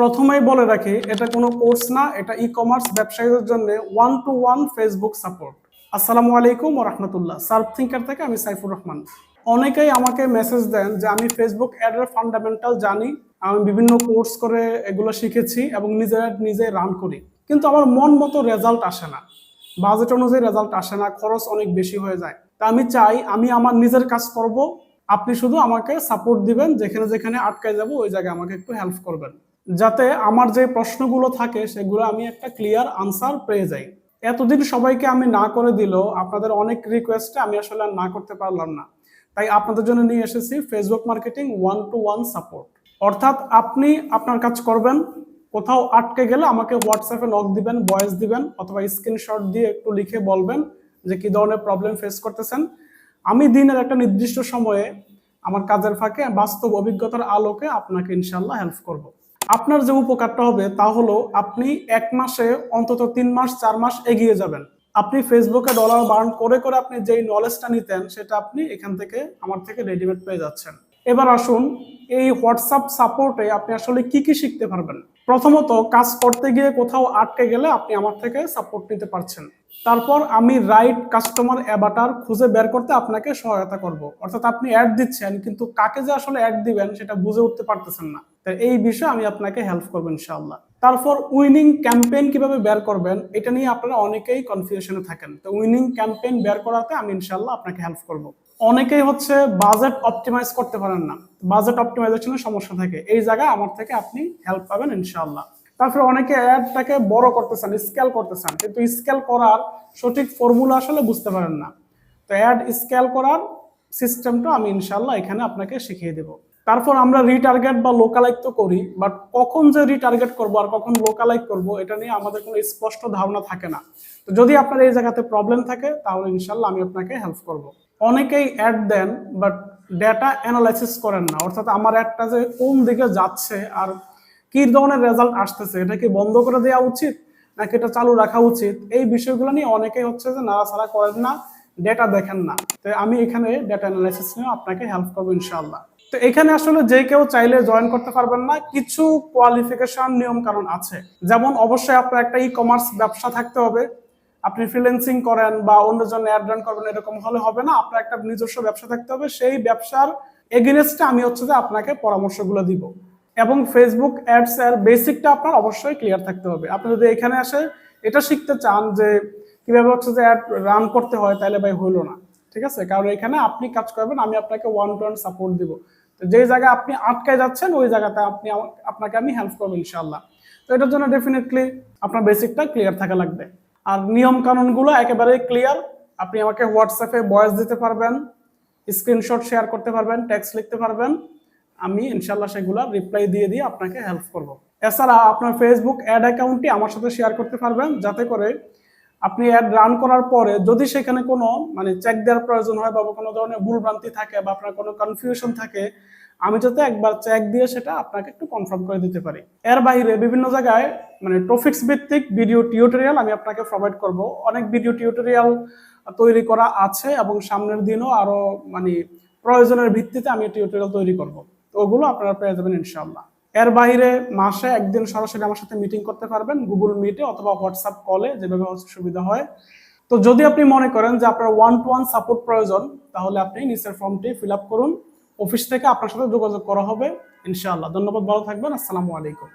প্রথমেই বলে রাখি, এটা কোনো কোর্স না, এটা ই কমার্স ব্যবসায়ীদের জন্য one to one Facebook support আসসালামু আলাইকুম রহমতুল্লাহ। সার্ফ থিঙ্কার থেকে আমি সাইফুর রহমান। অনেকেই আমাকে মেসেজ দেন যে, আমি ফেসবুক অ্যাডের ফান্ডামেন্টাল জানি, আমি বিভিন্ন কোর্স করে এগুলো শিখেছি এবং নিজের নিজে রান করি। কিন্তু আমার মন মতো রেজাল্ট আসে না। বাজেট অনুযায়ী রেজাল্ট আসে না, খরচ অনেক বেশি হয়ে যায়। তা আমি চাই, আমি আমার নিজের কাজ করব, আপনি শুধু আমাকে সাপোর্ট দিবেন, যেখানে যেখানে আটকায় যাব, ওই জায়গায় আমাকে একটু হেল্প করবেন। যাতে আমার যে প্রশ্নগুলো থাকে সেগুলো আমি একটা ক্লিয়ার আনসার পেয়ে যাই। এতদিন সবাইকে আমি না করে দিলেও আপনাদের অনেক রিকোয়েস্টে আমি আসলে না করতে পারলাম না। তাই আপনাদের জন্য নিয়ে এসেছি Facebook marketing one to one support অর্থাৎ আপনি আপনার কাজ করবেন, কোথাও আটকে গেলে আমাকে হোয়াটসঅ্যাপে নক দিবেন ভয়েস দিবেন, অথবা স্ক্রিনশট দিয়ে একটু লিখে বলবেন যে কি ধরনের প্রবলেম ফেস করতেছেন। আমি দিনের একটা নির্দিষ্ট সময়ে আমার কাজের ফাঁকে বাস্তব অভিজ্ঞতার আলোকে আপনাকে ইনশাল্লাহ হেল্প করব। আপনার যে উপকারটা হবে তা হলো আপনি এক মাসে অন্তত তিন মাস, চার মাস এগিয়ে যাবেন। আপনি ফেসবুকে ডলার বার্ন করে করে আপনি যেই নলেজটা নিতেন, সেটা আপনি এখান থেকে, আমার থেকে রেডিমেড পেয়ে যাচ্ছেন। এবার আসুন, এই হোয়াটসঅ্যাপ সাপোর্টে আপনি আসলে কি কি শিখতে পারবেন? প্রথমত, কাজ করতে গিয়ে কোথাও আটকে গেলে আপনি আমার থেকে সাপোর্ট নিতে পারছেন। তারপর আমি রাইট কাস্টমার অ্যাভাটার খুঁজে বের করতে আপনাকে সহায়তা করব। অর্থাৎ আপনি অ্যাড দিচ্ছেন, কিন্তু কাকে যে আসলে অ্যাড দিবেন, সেটা বুঝে উঠতে পারতেছেন না। তাই এই বিষয়ে আমি আপনাকে হেল্প করব ইনশাআল্লাহ। তারপর উইনিং ক্যাম্পেইন কীভাবে বের করবেন, এটা নিয়ে আপনারা অনেকেই কনফিউশনে থাকেন। তো উইনিং ক্যাম্পেইন বের করাতে আমি ইনশাআল্লাহ আপনাকে হেল্প করব। অনেকেই হচ্ছে বাজেট অপটিমাইজ করতে পারেন না। বাজেট অপটিমাইজেশনের সমস্যা থাকে। এই জায়গায় আমার থেকে আপনি হেল্প পাবেন ইনশাআল্লাহ। তারপরে অনেকে অ্যাডটাকে বড় করতেছেন স্কেল করতেছেন। কিন্তু স্কেল করার সঠিক ফর্মুলা আসলে বুঝতে পারেন না। তো অ্যাড স্কেল করার সিস্টেমটা আমি ইনশাল্লাহ এখানে আপনাকে শিখিয়ে দেব। তারপর আমরা রিটার্গেট বা লোকালাইক তো করি বাট কখন যে রিটার্গেট করব আর কখন লোকালাইক করব, এটা নিয়ে আমাদের কোনো স্পষ্ট ধারণা থাকে না। তো যদি আপনার এই জায়গাতে প্রবলেম থাকে, তাহলে ইনশাল্লাহ আমি আপনাকে হেল্প করব। অনেকেই অ্যাড দেন বাট ডেটা অ্যানালাইসিস করেন না। অর্থাৎ আমার অ্যাডটা যে কোন দিকে যাচ্ছে আর কী ধরনের রেজাল্ট আসতেছে, এটা কি বন্ধ করে দেওয়া উচিত নাকি এটা চালু রাখা উচিত? এই বিষয়গুলো নিয়ে অনেকেই হচ্ছে যে নাড়াছাড়া করেন না ডেটা দেখেন না। তো আমি এখানে ডেটা অ্যানালাইসিস নিয়ে আপনাকে হেল্প করব ইনশাআল্লাহ তো এখানে আসলে যে কেউ চাইলে জয়েন করতে পারবেন না, কিছু কোয়ালিফিকেশন নিয়ম কারণ আছে। যেমন অবশ্যই আপনার একটা ই কমার্স ব্যবসা থাকতে হবে। আপনি ফ্রিল্যান্সিং করেন বা অন্য জন্য অ্যাড রান করবেন, এরকম হলে হবে না। আপনার একটা নিজস্ব ব্যবসা থাকতে হবে। সেই ব্যবসার এগেনস্টে আমি হচ্ছে যে আপনাকে পরামর্শগুলো দিব। এবং ফেসবুক অ্যাডস এর বেসিকটা আপনার অবশ্যই ক্লিয়ার থাকতে হবে। আপনি যদি এখানে আসে এটা শিখতে চান যে কীভাবে হচ্ছে যে অ্যাড রান করতে হয়, তাহলে ভাই হইল না। ঠিক আছে? কারণ এখানে আপনি কাজ করবেন, আমি আপনাকে ওয়ান টু ওয়ান সাপোর্ট দিব। যে জায়গায় আপনি আটকায় যাচ্ছেন, ওই জায়গাতে আপনি আপনাকে আমি হেল্প করব ইনশাল্লাহ তো এটার জন্য ডেফিনেটলি আপনার বেসিকটা ক্লিয়ার থাকা লাগবে। আর নিয়ম কানুনগুলো একেবারে ক্লিয়ার আপনি আমাকে হোয়াটসঅ্যাপে ভয়েস দিতে পারবেন স্ক্রিনশট শেয়ার করতে পারবেন টেক্সট লিখতে পারবেন। আমি ইনশাল্লাহ সেগুলো রিপ্লাই দিয়ে দিয়ে আপনাকে হেল্প করব। এছাড়া আপনার ফেসবুক অ্যাড অ্যাকাউন্টটি আমার সাথে শেয়ার করতে পারবেন, যাতে করে আপনি অ্যাড রান করার পরে যদি সেখানে কোনো মানে চেক দেওয়ার প্রয়োজন হয় বা কোনো ধরনের ভুলভ্রান্তি থাকে বা আপনার কোনো কনফিউশন থাকে, আমি যাতে একবার চেক দিয়ে সেটা আপনাকে একটু কনফার্ম করে দিতে পারি। এর বাইরে বিভিন্ন জায়গায় মানে টপিক্স ভিত্তিক ভিডিও টিউটোরিয়াল আমি আপনাকে প্রোভাইড করব। অনেক ভিডিও টিউটোরিয়াল তৈরি করা আছে এবং সামনের দিনও আরও মানে প্রয়োজনের ভিত্তিতে আমি টিউটোরিয়াল তৈরি করব। তো ওগুলো আপনারা পেয়ে যাবেন ইনশাল্লাহ এর বাইরে মাসে একদিন সরাসরি আমার সাথে মিটিং করতে পারবেন গুগল মিটে অথবা হোয়াটসঅ্যাপ কলে যেভাবে সুবিধা হয়। তো যদি আপনি মনে করেন যে আপনার ওয়ান টু ওয়ান সাপোর্ট প্রয়োজন, তাহলে আপনি নিচের ফর্মটি ফিল আপ করুন। অফিস থেকে আপনার সাথে যোগাযোগ করা হবে। ইনশাআল্লাহ। ধন্যবাদ, ভালো থাকবেন। আসসালামু আলাইকুম।